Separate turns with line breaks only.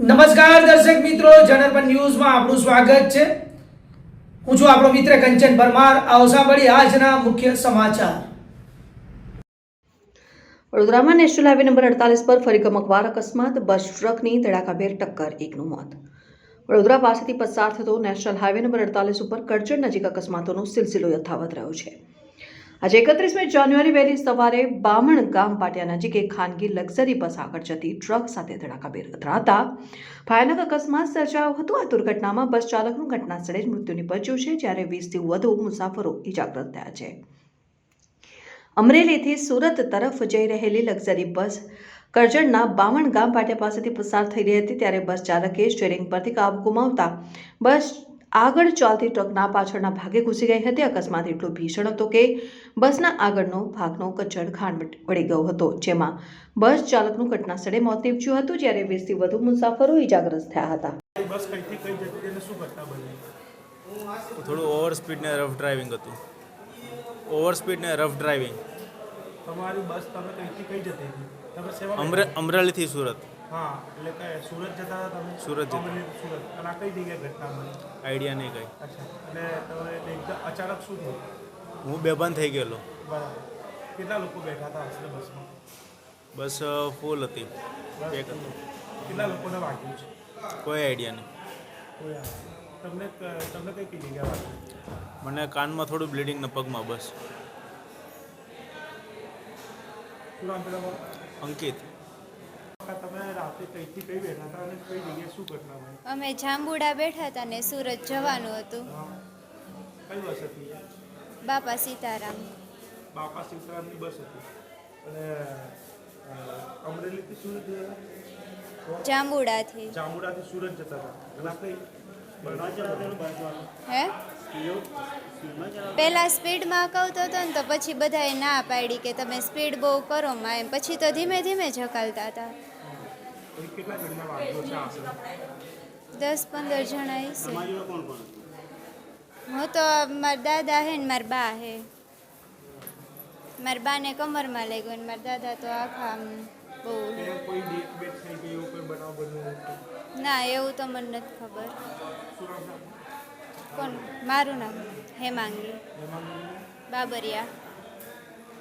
નમસ્કાર દર્શક મિત્રો જનરપન ન્યૂઝમાં આપનું સ્વાગત છે. હું છું આપણો મિત્ર કંચન પરમાર. આવો આજના મુખ્ય સમાચાર.
વડોદરામાં નેશનલ હાઈવે નંબર અડતાલીસ પર ફરી ગમકવાર અકસ્માત. બસ ટ્રકની ધડાકાભેર ટક્કર, એકનું મોત. વડોદરા પાસેથી પસાર થતો નેશનલ હાઈવે નંબર અડતાલીસ ઉપર કરજણ નજીક અકસ્માતોનો સિલસિલો યથાવત રહ્યો છે. આજે એકત્રીસમી જાન્યુઆરી વહેલી સવારે બામણ ગામ પાટિયા નજીક એક ખાનગી લક્ઝરી બસ આગળ જતી ટ્રક સાથે ધડાકાભેર અથડાતા. ભયાનક અકસ્માત સર્જાયો હતો. આ દુર્ઘટનામાં બસ ચાલકનું ઘટના સ્થળે જ મૃત્યુ નિપજ્યું છે, જ્યારે વીસથી વધુ મુસાફરો ઇજાગ્રસ્ત થયા છે. અમરેલીથી સુરત તરફ જઈ રહેલી લક્ઝરી બસ કરજણના બામણ ગામ પાટિયા પાસેથી પસાર થઈ રહી હતી, ત્યારે બસ ચાલકે સ્ટેરિંગ પરથી કાબુ ગુમાવતા બસ આગળ ચાલતી ટ્રકના પાછળના ભાગે ઘૂસી ગઈ હતી. અકસ્માત એટલો ભીષણ હતો કે બસના આગળનો ભાગનો કચડ ખાંડ વળી ગયો હતો જેમાં બસ ચાલકનું ઘટના સ્થળે મોત નીપજ્યું હતું જ્યારે વીસથી વધુ મુસાફરો ઇજાગ્રસ્ત થયા હતા.
થોડું ઓવર સ્પીડ ને રફ ડ્રાઇવિંગ હતું. ઓવર સ્પીડ ને રફ ડ્રાઇવિંગ.
તમારી બસ તમે કઈથી કઈ જતી હતી? તમે સેવા
અમરેલીથી સુરત.
હા એટલે કે સુરત જતા હતા તમે?
સુરત જતા.
અને આ કઈ જગ્યાએ ઘટના બની
આઈડિયા નહીં કંઈ.
અચ્છા અને તમે અચાનક શું થયું?
હું બેભાન થઈ ગયેલો.
બરાબર. કેટલા લોકો બેઠા હતા હશે બસમાં?
બસ ફૂલ હતી. પેક હતું
કેટલા લોકોને વાગ્યું છે?
કોઈ આઈડિયા નહીં.
કોઈ તમને તમને કઈ કઈ જગ્યા વાગ્યું?
મને કાનમાં થોડું બ્લીડિંગ ને પગમાં બસ. અંકિત.
અમે જાંબુડા બેઠા હતા ને સુરત જવાનું હતું.
કઈ બસ હતી
બાપા સીતારામ.
બાપા સીતારામની બસ હતી. અને અમરેલીથી સુરત?
જાંબુડાથી.
ચામુંડાથી સુરત જતા હતા.
હે? પહેલાં સ્પીડમાં કહતો હતો ને તો પછી બધાએ ના પાડી કે તમે સ્પીડ બહુ કરો માં એમ. પછી તો ધીમે ધીમે જકાલતા હતા.
કેટલા જણના વાગ્યો છે આશરે
દસ પંદર જણા હશે હું તો મારા દાદા હે ને મારા બા હે. મારા બાને કમરમાં લઈ ગયો ને મારા દાદા તો આખા આમ બહુ
કે કોઈ ડેટ બેટ થઈ ગઈ એવું કોઈ બનાવ બન્યો હોય તો?
ના, એવું તો મને નથી ખબર.
શું નામ છે?
કોણ? મારું નામ હેમાંગી.
એમાં
બાબરિયા.